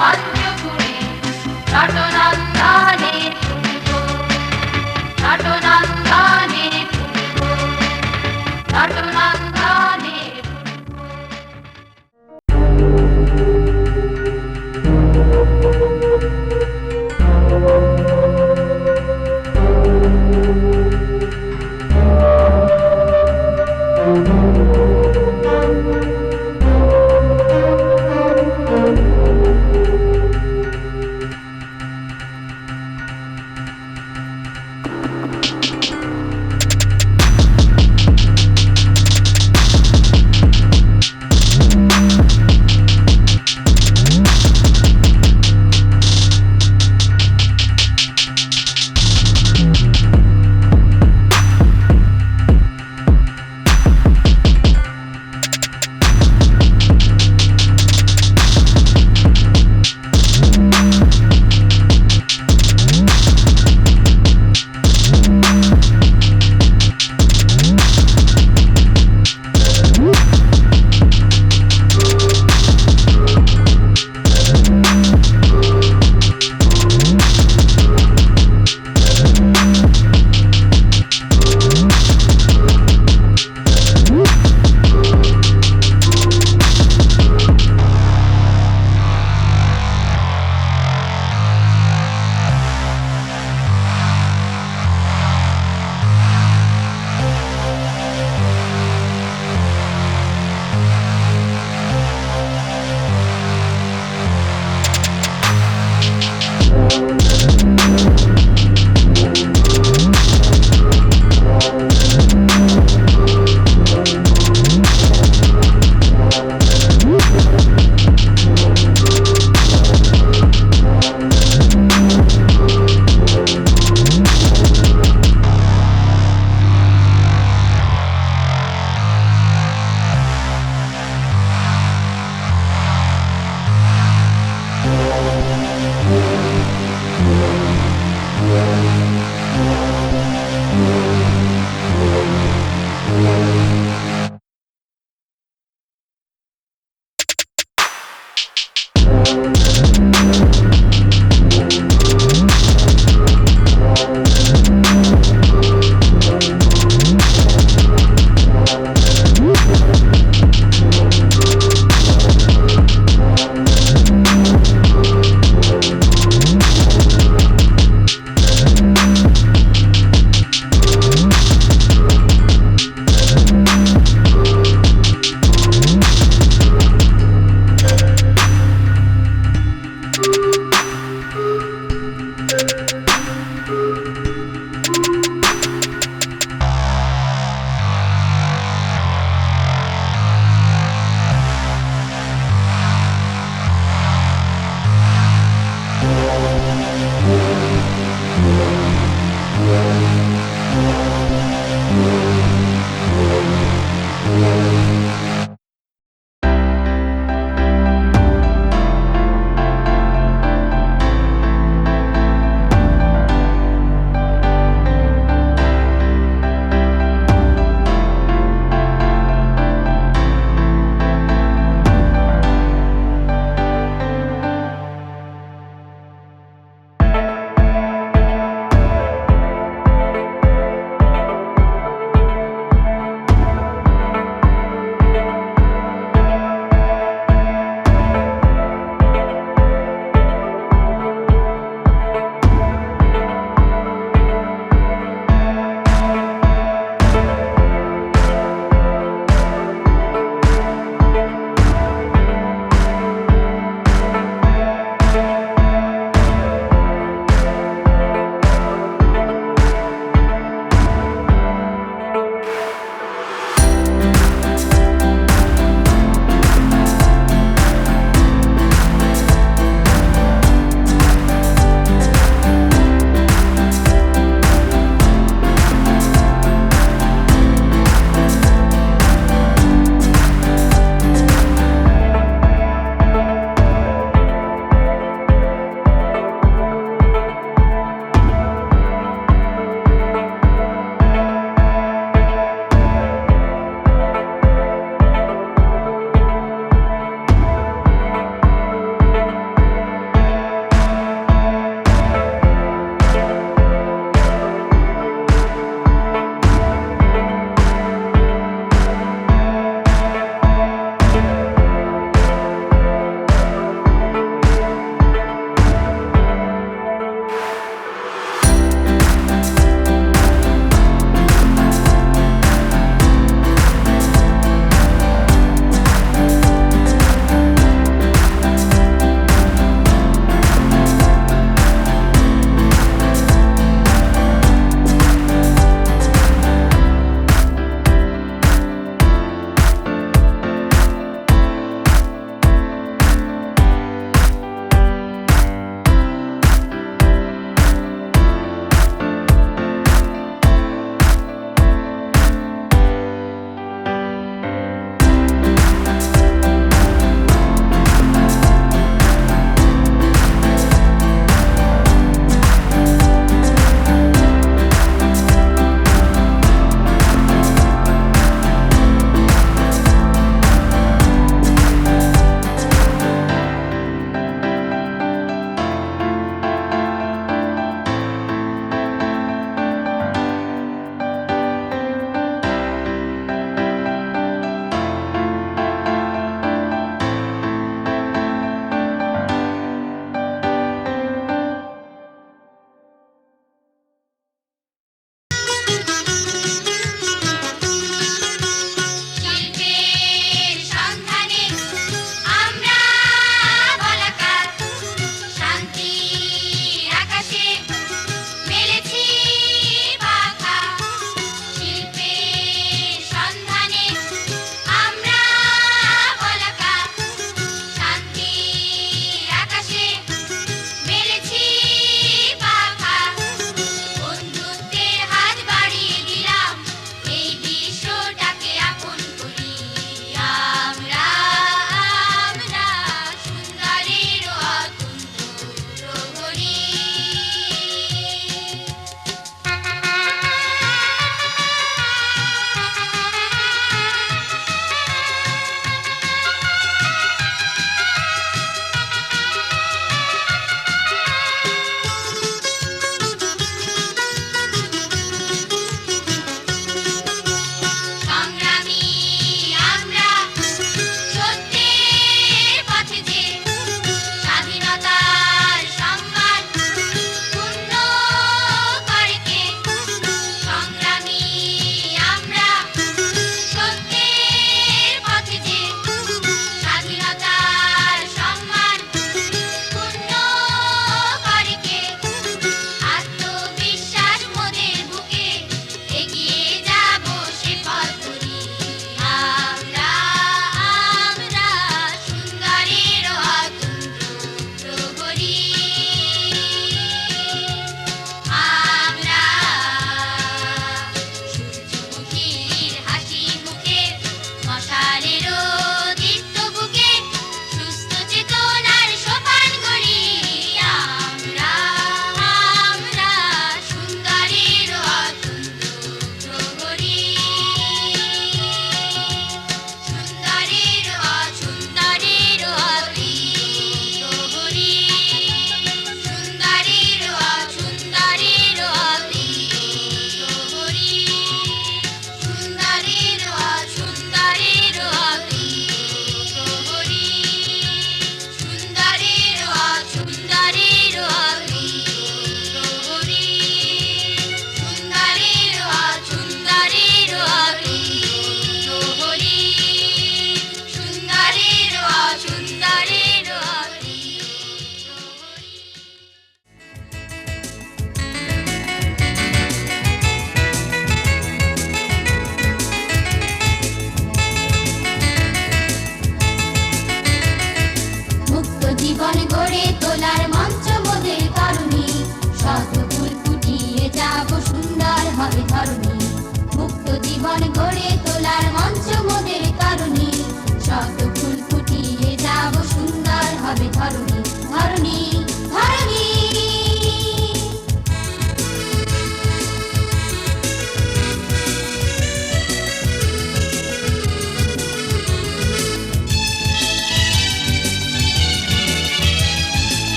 I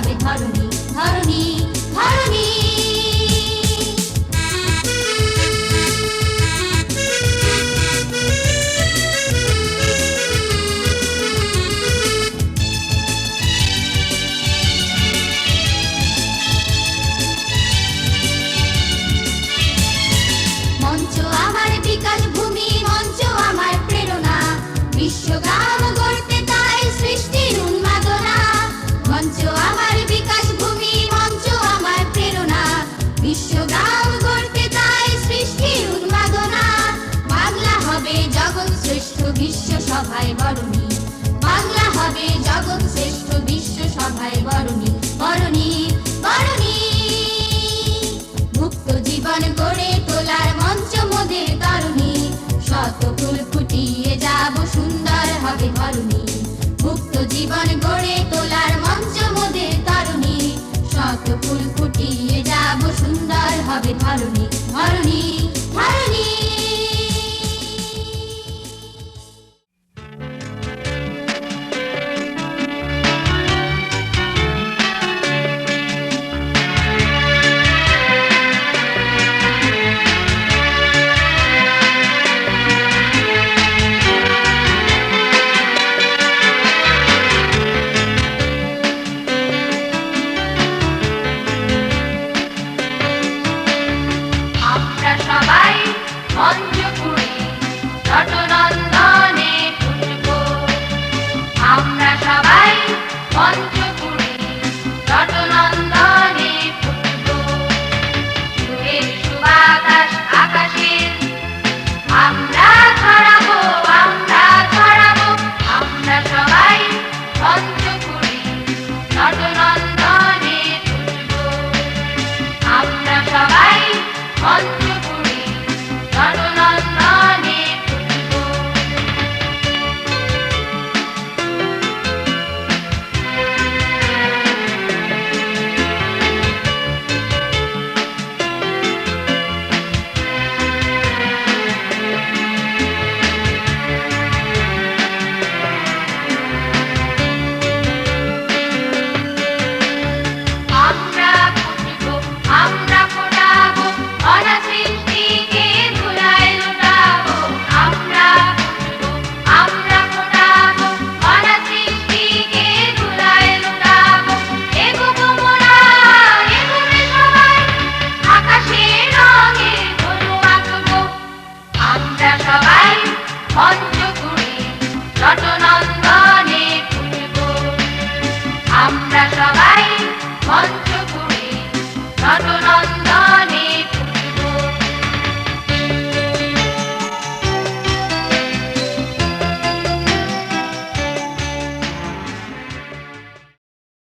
সুন্দর হবে ধরণী ধরণী ধরণী বিশ্ব সভায় বরণী। বাংলা হবে জগৎ শ্রেষ্ঠ বিশ্ব সভায় বরণী। বরণী বরণী। মুক্ত জীবন গড়ে তোলার মঞ্চ মোদের তরুণী। শত ফুল ফুটিয়ে যাব সুন্দর হবে ধরণী মুক্ত জীবন গড়ে তোলার মঞ্চ মোদের তরুণী। মতো ফুল ফুটিয়ে যাব সুন্দর হবে ধরণী ধরণী।